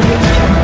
audio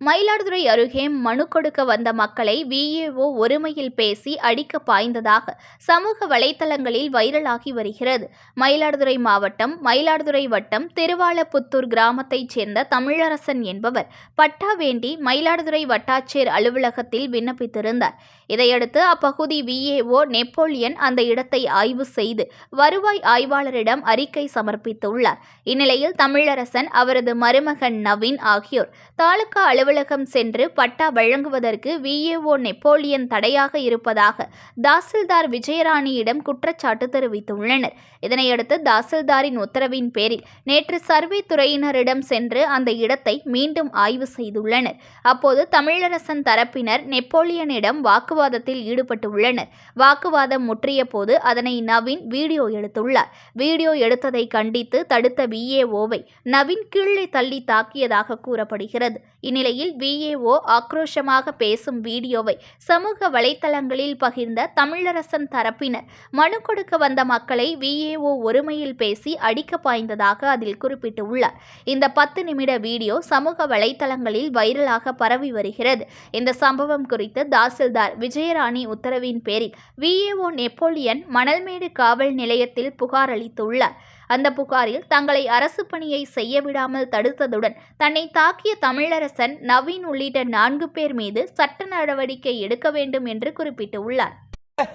Mayiladuthurai அருகே மனு கொடுக்க வந்த மக்களை விஏஓ ஒருமையில் பேசி அடிக்க பாய்ந்ததாக சமூக வலைத்தளங்களில் வைரலாகி வருகிறது. மயிலாடுதுறை மாவட்டம் மயிலாடுதுறை வட்டம் திருவாலப்புத்தூர் கிராமத்தைச் சேர்ந்த தமிழரசன் என்பவர் பட்டா வேண்டி மயிலாடுதுறை வட்டாட்சியர் அலுவலகத்தில் விண்ணப்பித்திருந்தார். இதையடுத்து அப்பகுதி விஏஓ நெப்போலியன் அந்த இடத்தை ஆய்வு செய்து வருவாய் ஆய்வாளரிடம் அறிக்கை சமர்ப்பித்துள்ளார். இந்நிலையில் தமிழரசன் அவரது மருமகன் நவீன் ஆகியோர் தாலுகா அலுவலகம் சென்று பட்டா வழங்குவதற்கு விஏஓ நெப்போலியன் தடையாக இருப்பதாக தாசில்தார் விஜயராணியிடம் குற்றச்சாட்டு தெரிவித்துள்ளனர். இதனையடுத்து தாசில்தாரின் உத்தரவின் பேரில் நேற்று சர்வே துறையினரிடம் சென்று அந்த இடத்தை மீண்டும் ஆய்வு செய்துள்ளனர். அப்போது தமிழரசன் தரப்பினர் நெப்போலியனிடம் வாக்குவாதத்தில் ஈடுபட்டுள்ளனர். வாக்குவாதம் முற்றிய போது அதனை நவீன் வீடியோ எடுத்துள்ளார். வீடியோ எடுத்ததை கண்டித்து தடுத்த விஏஓவை நவீன் கீழே தள்ளி தாக்கியதாக கூறப்படுகிறது. இந்நிலையில் விஏஓ ஆக்ரோஷமாக பேசும் வீடியோவை சமூக வலைத்தளங்களில் பகிர்ந்த தமிழரசன் தரப்பினர். மனு கொடுக்க வந்த மக்களை விஏஓ ஒருமையில் பேசி அடிக்க பாய்ந்ததாக அதில் குறிப்பிட்டுள்ளார். இந்த பத்து நிமிட வீடியோ சமூக வலைத்தளங்களில் வைரலாக பரவி வருகிறது. இந்த சம்பவம் குறித்து தாசில்தார் விஜயராணி உத்தரவின் பேரில் விஏஓ நெப்போலியன் மணல்மேடு காவல் நிலையத்தில் புகார் அளித்துள்ளார். அந்த புகாரில் தங்களை அரசு பணியை செய்ய விடாமல் தடுத்ததுடன் தன்னை தாக்கிய தமிழரசன் நவீன் உள்ளிட்ட நான்கு பேர் மீது சட்ட நடவடிக்கை எடுக்க வேண்டும் என்று குறிப்பிட்டுள்ளார்.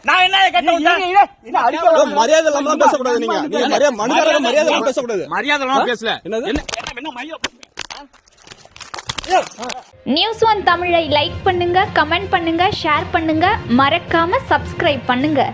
நான் என்ன கேட்ட விட்டேன்? ப்ரோ, மரியாதை இல்லாம பேசக்கூடாது நீங்க. நீங்க மரியாதை மனுதாரர் மரியாதை இல்லாம பேசக்கூடாது. மரியாதை இல்லாம பேசல. என்னது? என்ன என்ன- என்ன மரியாதை நியூஸ் ஒன் தமிழை லைக் பண்ணுங்க கமெண்ட் பண்ணுங்க ஷேர் பண்ணுங்க மறக்காம சப்ஸ்கிரைப் பண்ணுங்க.